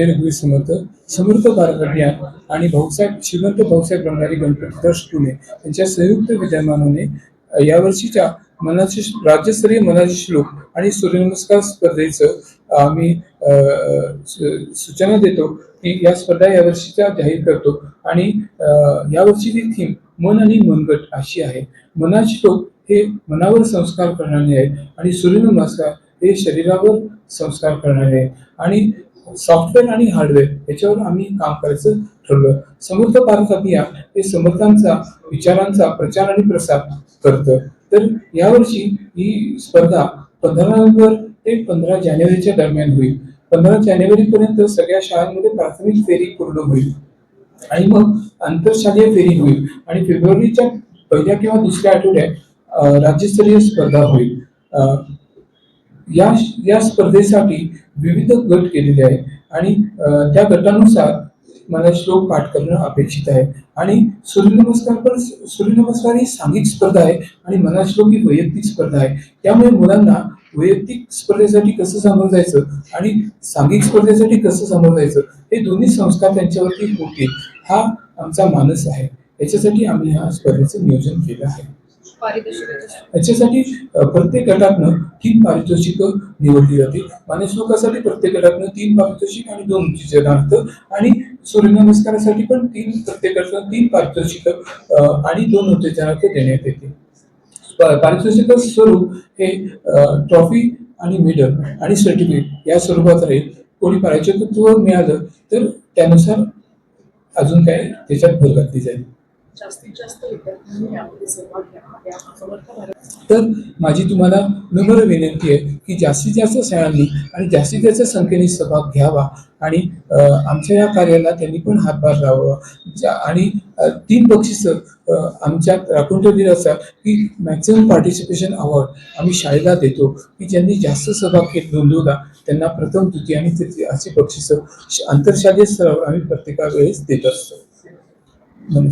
विजय रघुवीर समर्थ समर्थ भारत आणि भाऊसाहेब श्रीमंत भाऊसाहेब रंगारी गणपती ट्रस्ट पुणे यांच्या संयुक्त विद्यमानाने यावर्षीच्या मनाचे राज्यस्तरीय मनाचे श्लोक आणि सूर्यनमस्कार स्पर्धेचं आम्ही सूचना देतो की या स्पर्धा यावर्षीच्या जाहीर करतो. आणि यावर्षीची थीम मन आणि मनगट अशी आहे. मनाचे श्लोक हे मनावर संस्कार करणारे आहे आणि सूर्यनमस्कार हे शरीरावर संस्कार करणारे आहे आणि सॉफ्टवेअर आणि हार्डवेअर याच्यावर आम्ही काम करायचं ठरवलं. समर्थ भारत अभियान हे समर्थांचा विचारांचा प्रचार आणि प्रसार करतं. तर यावर्षी ही स्पर्धा पंधरा नोव्हेंबर ते पंधरा जानेवारीच्या दरम्यान होईल. पंधरा जानेवारीपर्यंत सगळ्या शाळांमध्ये प्राथमिक फेरी पूर्ण होईल. आणि मग आंतरशालेय फेरी होईल. आणि फेब्रुवारीच्या पहिल्या किंवा दुसऱ्या आठवड्यात राज्यस्तरीय स्पर्धा होईल. अं, या या स्पर्धेसाठी विविध गट केलेले आहेत. आणि त्या गटानुसार मला श्लोक पाठ करणं अपेक्षित आहे. आणि सूर्यनमस्कार पण सूर्यनमस्कार ही सांघिक स्पर्धा आहे आणि मला श्लोक ही वैयक्तिक स्पर्धा आहे. त्यामुळे मुलांना वैयक्तिक स्पर्धेसाठी कसं सामोरं जायचं आणि सांघिक स्पर्धेसाठी कसं सामोरं जायचं हे दोन्ही संस्कार त्यांच्यावरती होतील हा आमचा मानस आहे. याच्यासाठी आम्ही ह्या स्पर्धेचं नियोजन केलं आहे. याच्यासाठी प्रत्येक गटातनं तीन पारितोषिक निवडली जाते मानसलोकासाठी प्रत्येक गटातनं तीन पारितोषिक आणि दोन उंचीचे आणि सूर्यनमस्कारासाठी पण तीन प्रत्येक गटातनं तीन पारितोषिक आणि दोन उत्तेजनार्थ देण्यात येते. पारितोषिक स्वरूप हे ट्रॉफी आणि मेडल आणि सर्टिफिकेट या स्वरूपात राहील कोणी पारितोषिकत्व मिळालं तर त्यानुसार अजून काय त्याच्यात भर घातली जाईल. जास्तीत जास्त विद्यार्थ्यांनी यामध्ये सहभाग घ्यावा तर माझी तुम्हाला नम्र विनंती आहे की जास्तीत जास्त शाळांनी आणि जास्तीत जास्त संख्येने सहभाग घ्यावा आणि आमच्या या कार्याला त्यांनी पण हातभार लावावा. ज्या- आणि तीन बक्षिसं आमच्या राखून ठेवलेली असतात की मॅक्झिमम पार्टिसिपेशन अवॉर्ड आम्ही शाळेला देतो. की ज्यांनी जास्त सहभाग घेत नोंदवला त्यांना प्रथम तृतीय आणि तृतीय असे बक्षिसं आंतरशालेय स्तरावर आम्ही प्रत्येका वेळेस देत असतो. नमस्कार.